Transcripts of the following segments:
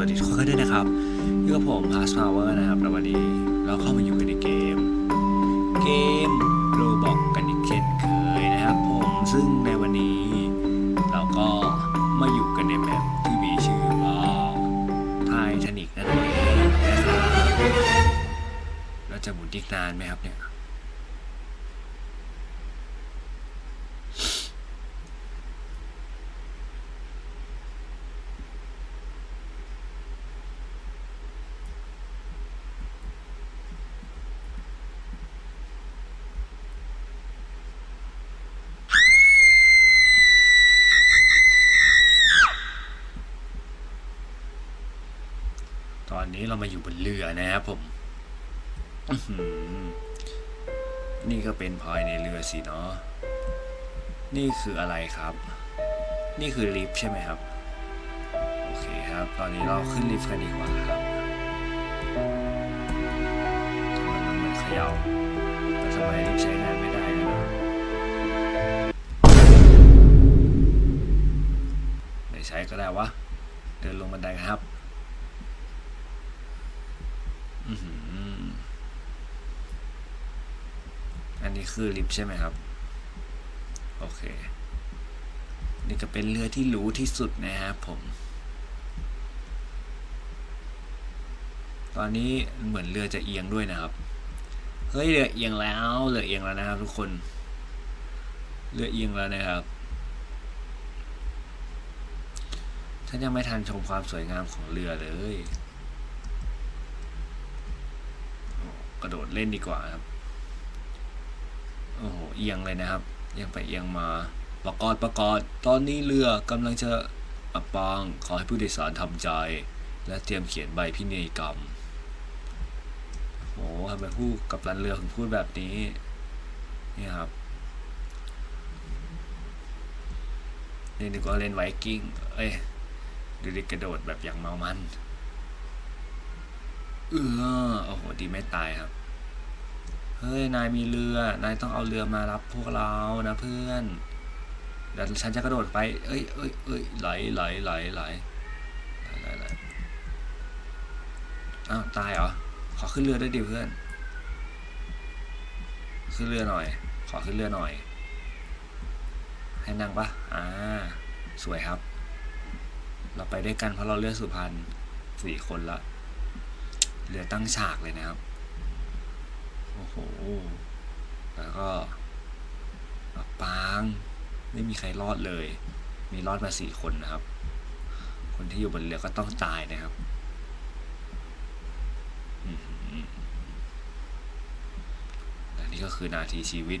วัสดีทุกคนด้วยนะครับอยู่กับผมพาสพาวเวอร์นะครับแล้ววันนี้เราเข้ามาอยู่กันในเกม เกมโรบอกกันอีกเช่นเคยนะครับ ผมซึ่งในวันนี้ เราก็มาอยู่กันในแมปที่มีชื่อว่าไททานิกนั่นเองนะครับเราจะหมุนอีกนานไหมครับเนี่ย ต อนนี้เรามาอยู่บนเรือนะครับผมนี่ก็เป็นภายในเรือสิเนาะนี่คืออะไรครับ นี่คือลิฟต์ใช่ไหมครับ โอเคครับ ตอนนี้เราขึ้นลิฟต์กันดีกว่าครับทำไมมันเหมือนเขย่าแต่ทำไมลิฟต์ใช้งานไม่ได้นะไม่ใช้ก็ได้วะ เดินลงบันไดครับ อื้อหืออันนี้ คือลิฟใช่ไหมครับ โอเค นี่ก็เป็นเรือที่หรูที่สุดนะครับผม ตอนนี้เหมือนเรือจะเอียงด้วยนะครับ เฮ้ยเรือเอียงแล้วเรือเอียงแล้วนะครับ ทุกคน เรือเอียงแล้วนะครับท่านยังไม่ทันชมความสวยงามของเรือเลย กระโดดเล่นดีกว่าครับ โอ้โหเอียงเลยนะครับเอียงไปเอียงมาประกอบประกอบตอนนี้เรือกำลังจะอับปางขอให้ผู้โดยสารทำใจ และเตรียมเขียนใบพินัยกรรมโอ้โหทำไมผู้กับรันเรือถึงพูดแบบนี้นี่ครับนี่นึกว่าเล่นไวกิ้ง เอ้ยดูดิกระโดดแบบอย่างเมามัน เออโอ้โห ดีไม่ตายครับ เฮ้ย นายมีเรือ นายต้องเอาเรือมารับพวกเรานะเพื่อนเดี๋ยวฉันจะกระโดดไป เอ้ยเอ้ยเอ้ยไหลไหลไหลไหลไหลไหลไหลอ้าวตายเหรอ ขอขึ้นเรือด้วยดิเพื่อน ขึ้นเรือหน่อย ขอขึ้นเรือหน่อย ให้นั่งปะอ่า สวยครับ เราไปด้วยกันเพราะเราเลือกสุพรรณสี่คนละ เรือตั้งฉากเลยนะครับ อ้โหแล้วก็อับปางไม่มีใครรอดเลย มีรอดมาสี่คนนะครับ คนที่อยู่บนเรือก็ต้องตายนะครับและนี่ก็คือนาทีชีวิต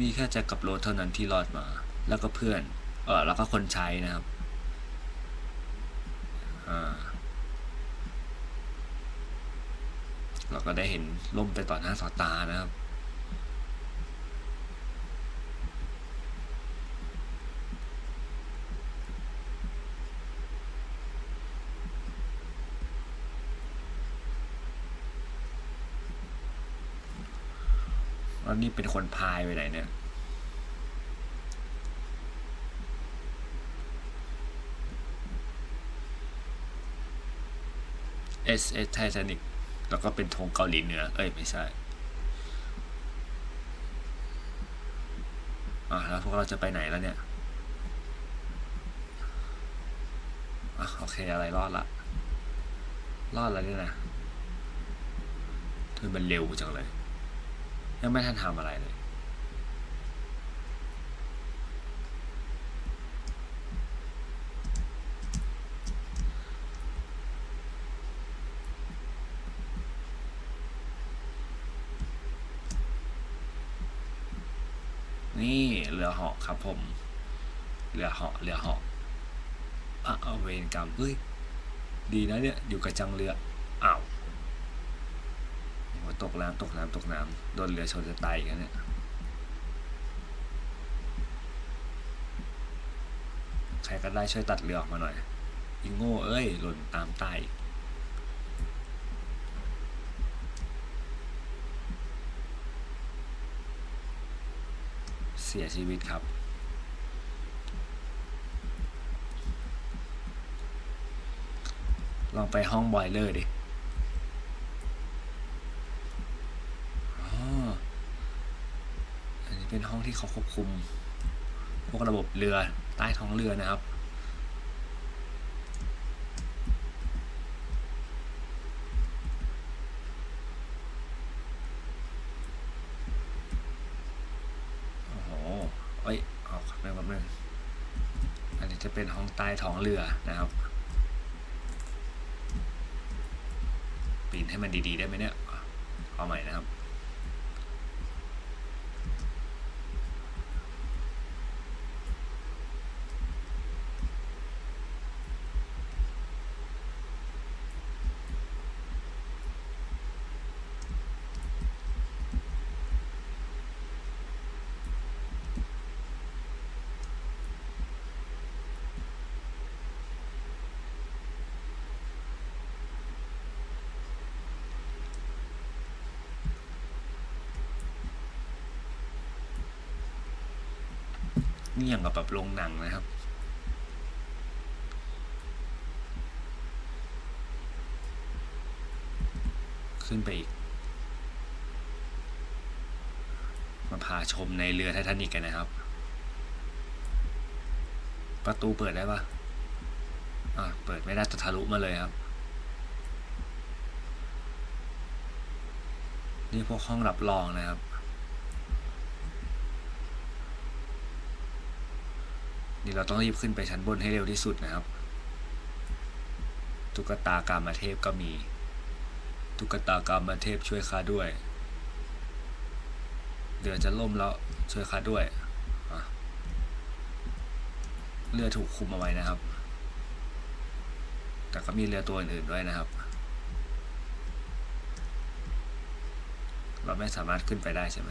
มีแค่แจ็คกับโรสเท่านั้นที่รอดมา แล้วก็เพื่อน เออแล้วก็คนใช้นะครับ อ่า เราก็ได้เห็นล่มไปต่อหน้าต่อตานะครับ แล้วนี่เป็นคนพายไปไหนเนี่ย S S Titanic แล้วก็เป็นธงเกาหลีเหนือ เอ้ย ไม่ใช่อะแล้วพวกเราจะไปไหนแล้วเนี่ยอะโอเคอะไรรอดละ รอดแล้วเนี่ยนะคือมันเร็วจังเลย ยังไม่ทันทำอะไรเลย นี่เรือเหาะครับผม เรือเหาะเรือเหาะอะเอาเวรกรรมเฮ้ยดีนะเนี่ยอยู่กับจังเรืออ้าวตกน้ำตกน้ำตกน้ำโดนเรือชนจะตายกันเนี่ยใครก็ได้ช่วยตัดเรือออกมาหน่อยยิงโง่เอ้ยหล่นตามต้อีก เสียชีวิตครับ ลองไปห้องบอยเลอร์ดิอันนี้เป็นห้องที่เขาควบคุม พวกระบบเรือใต้ท้องเรือนะครับ ใต้ท้องเรือนะครับ ปีนให้มันดีๆได้ไหมเนี่ยเอาใหม่นะครับ นี่อย่างกับแบบโรงหนังนะครับ ขึ้นไปอีก มาพาชมในเรือไททานิกกันนะครับ ประตูเปิดได้ปะอ่าเปิดไม่ได้จะทะลุมาเลยครับนี่พวกห้องรับรองนะครับ นี่เราต้องรีบขึ้นไปชั้นบนให้เร็วที่สุดนะครับ ตุ๊กตากามเทพก็มี ตุ๊กตากามเทพช่วยข้าด้วยเรือจะล่มแล้วช่วยข้าด้วยเรือถูกคุมเอาไว้นะครับ แต่ก็มีเรือตัวอื่นๆด้วยนะครับ เราไม่สามารถขึ้นไปได้ใช่ไหม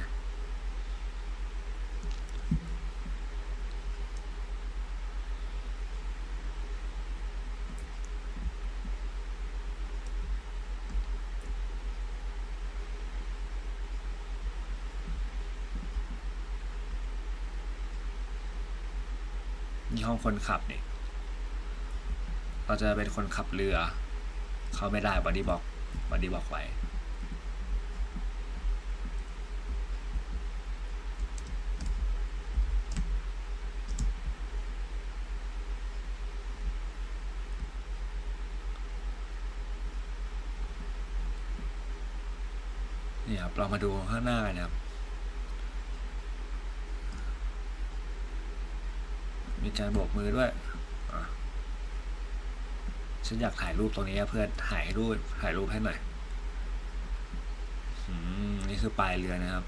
นี่ห้องคนขับเนี่ยเราจะเป็นคนขับเรือ เขาไม่ได้บอดี้บอกบอดี้บอกไว้นี่ครับเรามาดูข้างหน้ากันนะครับ มีการโบกมือด้วยฉันอยากถ่ายรูปตรงนี้อะเพื่อนถ่ายรูปถ่ายรูปให้หน่อยอนี่คือปลายเรือนะครับ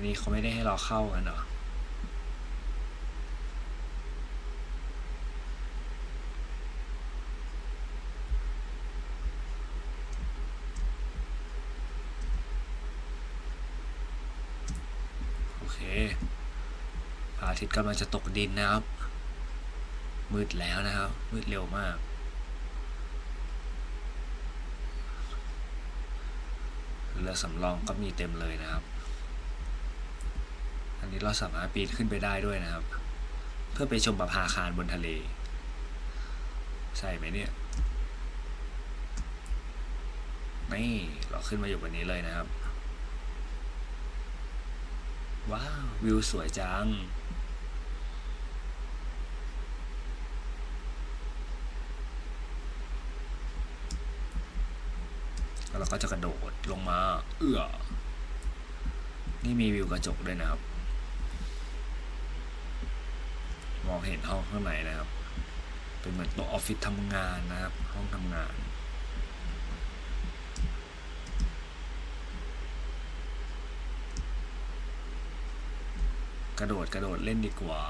ในนี้เขาไม่ได้ให้เราเข้ากันเหรอโอเคพระอาทิตย์กำลังจะตกดินนะครับ มืดแล้วนะครับ มืดเร็วมากเรือสำรองก็มีเต็มเลยนะครับ อันนี้เราสามารถปีนขึ้นไปได้ด้วยนะครับ เพื่อไปชมประภาคารบนทะเล ใช่ไหมเนี่ยนี่เราขึ้นมาอยู่บนนี้เลยนะครับ ว้าววิวสวยจังแล้วเราก็จะกระโดดลงมา เอื้อ นี่มีวิวกระจกด้วยนะครับ มองเห็นห้องข้างในนะครับ เป็นเหมือนโต๊ะออฟฟิศทำงานนะครับ ห้องทำงาน กระโดดกระโดดเล่นดีกว่า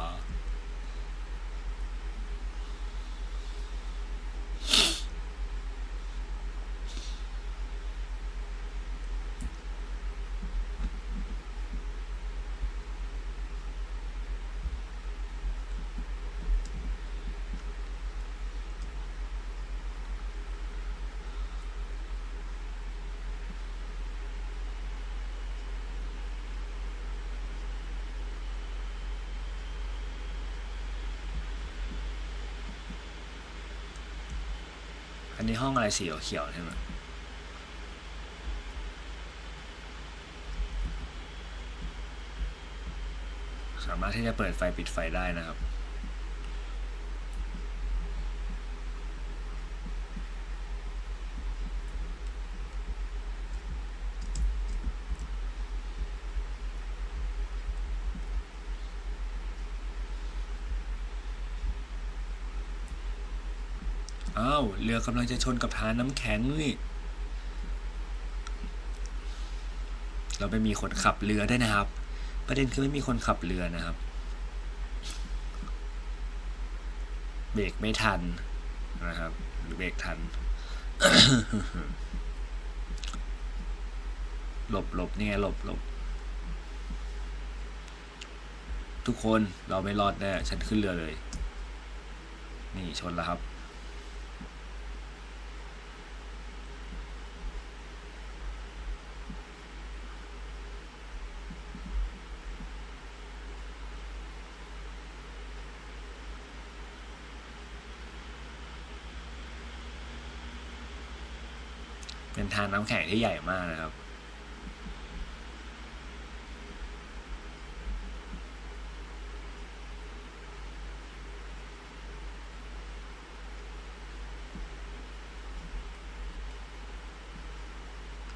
ันนี้ห้องอะไรสีเขียวใช่ไหมสามารถที่จะเปิดไฟปิดไฟได้นะครับ อ้าวเรือกำลังจะชนกับทานน้ำแข็งนี่ เราไม่มีคนขับเรือได้นะครับ ประเด็นคือไม่มีคนขับเรือนะครับ เบรกไม่ทันนะครับ หรือเบรกทัน หลบหลบนี่ไงหลบหลบทุกคนเราไม่รอดแน่ฉันขึ้นเรือเลย นี่ชนแล้วครับ ทานน้ำแข็งที่ใหญ่มากนะครับ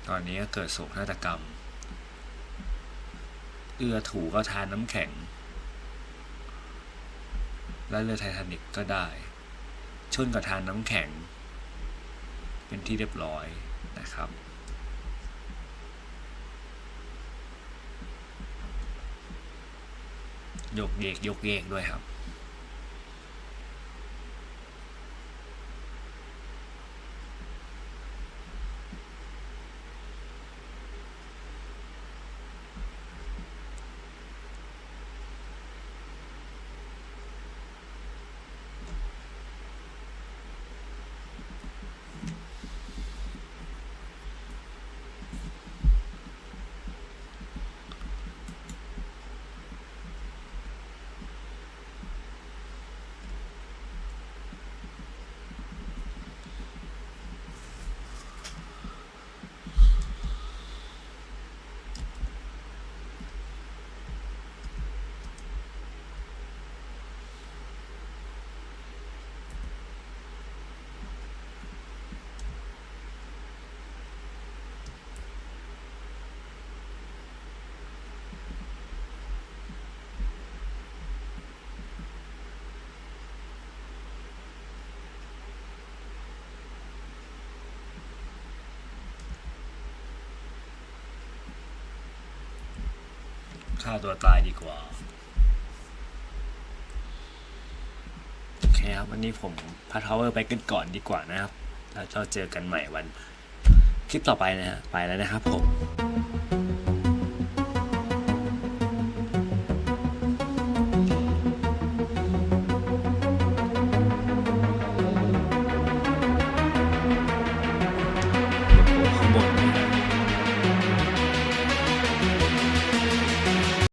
ตอนนี้เกิดโศกนาฏกรรมเรือถูก็ทานน้ำแข็ง และเรือไททานิกก็ได้ ชนกับทานน้ำแข็ง เป็นที่เรียบร้อย นะครับ ยกเยกยกเยกด้วยครับ ฆ่าตัวตายดีกว่า โอเคครับ วันนี้ผมพัททาวเวอร์ไปกันก่อนดีกว่านะครับ แล้วเราเจอกันใหม่วัน คลิปต่อไปนะฮะ ไปแล้วนะครับผม